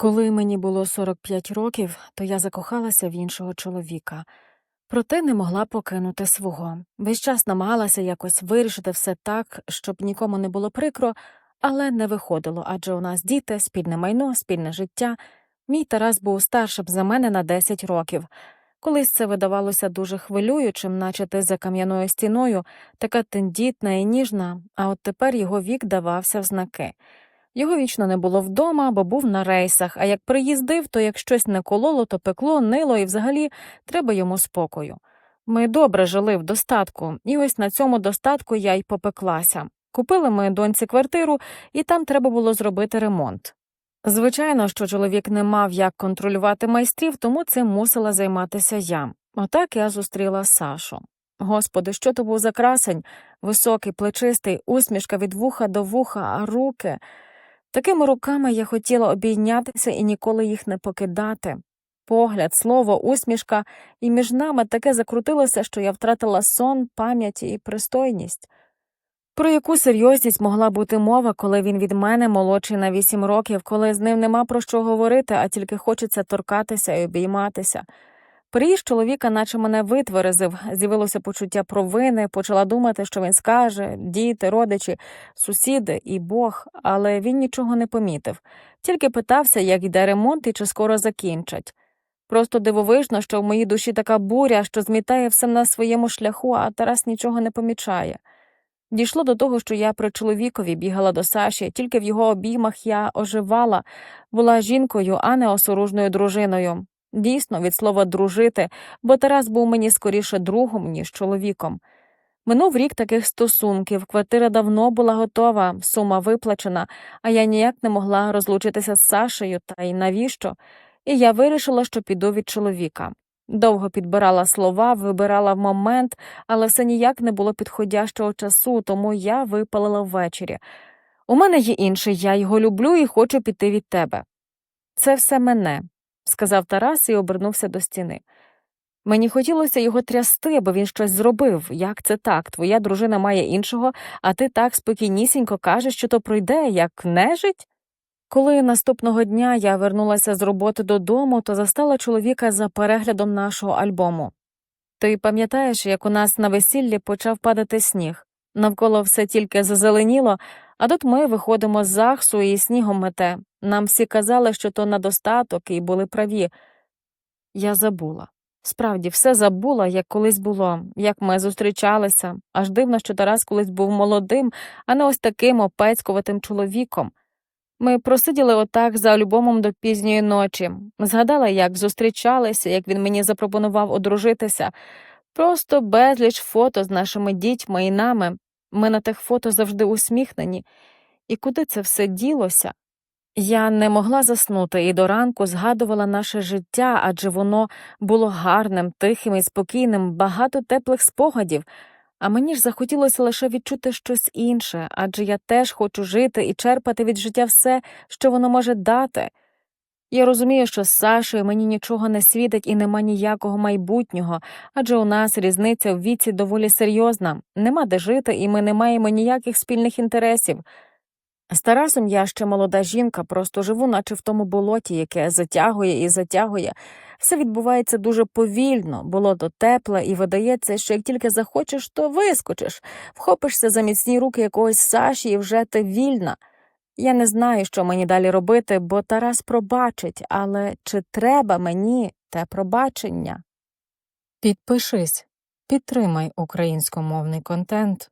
Коли мені було 45 років, то я закохалася в іншого чоловіка, проте не могла покинути свого. Весь час намагалася якось вирішити все так, щоб нікому не було прикро, але не виходило, адже у нас діти, спільне майно, спільне життя. Мій Тарас був старшим за мене на 10 років. Колись це видавалося дуже хвилюючим, наче ти за кам'яною стіною, така тендітна і ніжна, а от тепер його вік давався в знаки. Його вічно не було вдома, бо був на рейсах, а як приїздив, то як щось не кололо, то пекло, нило, і взагалі треба йому спокою. Ми добре жили в достатку, і ось на цьому достатку я й попеклася. Купили ми доньці квартиру, і там треба було зробити ремонт. Звичайно, що чоловік не мав як контролювати майстрів, тому цим мусила займатися я. Отак я зустріла Сашу. Господи, що то був за красень, високий, плечистий, усмішка від вуха до вуха, а руки. Такими руками я хотіла обійнятися і ніколи їх не покидати. Погляд, слово, усмішка, і між нами таке закрутилося, що я втратила сон, пам'ять і пристойність. Про яку серйозність могла бути мова, коли він від мене молодший на вісім років, коли з ним нема про що говорити, а тільки хочеться торкатися і обійматися. Приїзд чоловіка, наче мене витверезив, з'явилося почуття провини, почала думати, що він скаже, діти, родичі, сусіди і Бог, але він нічого не помітив, тільки питався, як йде ремонт і чи скоро закінчать. Просто дивовижно, що в моїй душі така буря, що змітає все на своєму шляху, а Тарас нічого не помічає. Дійшло до того, що я при чоловікові бігала до Саші, тільки в його обіймах я оживала, була жінкою, а не осоружною дружиною. Дійсно, від слова дружити, бо Тарас був мені скоріше другом, ніж чоловіком. Минув рік таких стосунків, квартира давно була готова, сума виплачена, а я ніяк не могла розлучитися з Сашею, та й навіщо? І я вирішила, що піду від чоловіка. Довго підбирала слова, вибирала момент, але все ніяк не було підходящого часу, тому я випалила ввечері. У мене є інший, я його люблю і хочу піти від тебе. Це все мене, сказав Тарас і обернувся до стіни. Мені хотілося його трясти, бо він щось зробив. Як це так? Твоя дружина має іншого, а ти так спокійнісінько кажеш, що то пройде, як нежить? Коли наступного дня я вернулася з роботи додому, то застала чоловіка за переглядом нашого альбому. Ти пам'ятаєш, як у нас на весіллі почав падати сніг? Навколо все тільки зазеленіло, а тут ми виходимо з захсу і снігом мете. Нам всі казали, що то на достаток, і були праві. Я забула. Справді, все забула, як колись було, як ми зустрічалися. Аж дивно, що Тарас колись був молодим, а не ось таким опецькуватим чоловіком. Ми просиділи отак за альбомом до пізньої ночі. Згадала, як зустрічалися, як він мені запропонував одружитися. Просто безліч фото з нашими дітьми і нами. Ми на тих фото завжди усміхнені. І куди це все ділося? Я не могла заснути і до ранку згадувала наше життя, адже воно було гарним, тихим і спокійним, багато теплих спогадів. А мені ж захотілося лише відчути щось інше, адже я теж хочу жити і черпати від життя все, що воно може дати. Я розумію, що з Сашею мені нічого не світить і нема ніякого майбутнього, адже у нас різниця в віці доволі серйозна, нема де жити, і ми не маємо ніяких спільних інтересів. З Тарасом я ще молода жінка, просто живу, наче в тому болоті, яке затягує і затягує. Все відбувається дуже повільно, болото тепле, і видається, що як тільки захочеш, то вискочиш, вхопишся за міцні руки якогось Саші і вже ти вільна. Я не знаю, що мені далі робити, бо Тарас пробачить, але чи треба мені те пробачення? Підпишись, підтримай українськомовний контент.